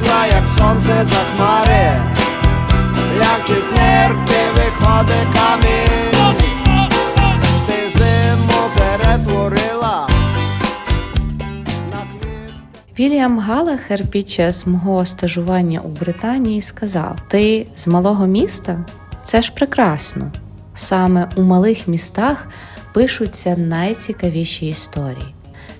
вийшла, як сонце за хмари, як із нирки виходить камінь, ти зиму перетворила. Вільям Галахер під час мого стажування у Британії сказав: Ти з малого міста? Це ж прекрасно. Саме у малих містах пишуться найцікавіші історії.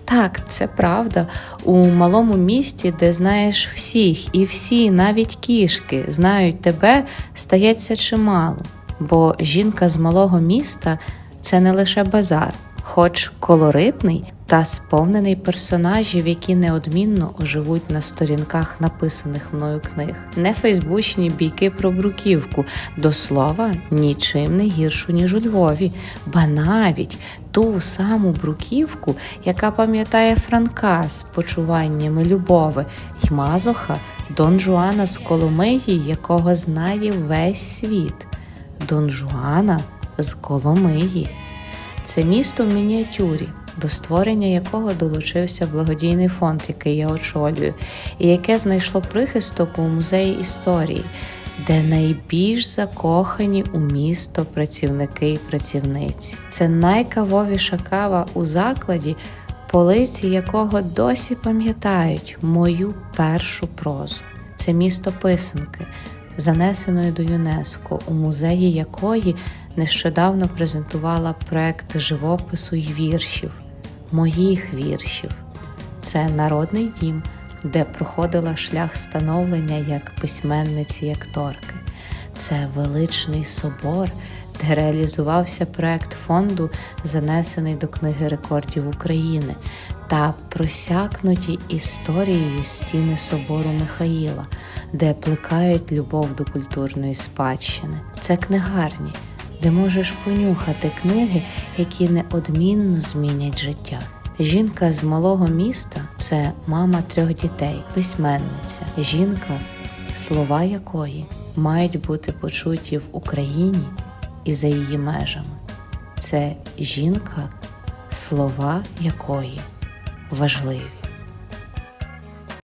Так, це правда. У малому місті, де знаєш всіх, і всі, навіть кішки, знають тебе, стається чимало. Бо жінка з малого міста це не лише базар, хоч колоритний та сповнений персонажів, які неодмінно оживуть на сторінках написаних мною книг. Не фейсбучні бійки про бруківку, до слова, нічим не гіршу, ніж у Львові, ба навіть ту саму бруківку, яка пам'ятає Франка з почуваннями любови, й Мазоха, Дон Жуана з Коломиї, якого знає весь світ. Дон Жуана з Коломиї. Це місто в мініатюрі, до створення якого долучився благодійний фонд, який я очолюю, і яке знайшло прихисток у музеї історії, де найбільш закохані у місто працівники і працівниці. Це найкавовіша кава у закладі, полиці якого досі пам'ятають мою першу прозу. Це місто писанки, занесеної до ЮНЕСКО, у музеї якої нещодавно презентувала проект живопису й віршів, моїх віршів. Це народний дім, де проходила шлях становлення як письменниці і акторки. Це величний собор, де реалізувався проект фонду, занесений до Книги рекордів України, та просякнуті історією стіни собору Михаїла, де плекають любов до культурної спадщини. Це книгарні, де можеш понюхати книги, які неодмінно змінять життя. Жінка з малого міста це мама трьох дітей, письменниця, жінка, слова якої мають бути почуті в Україні і за її межами. Це жінка, слова якої важливі.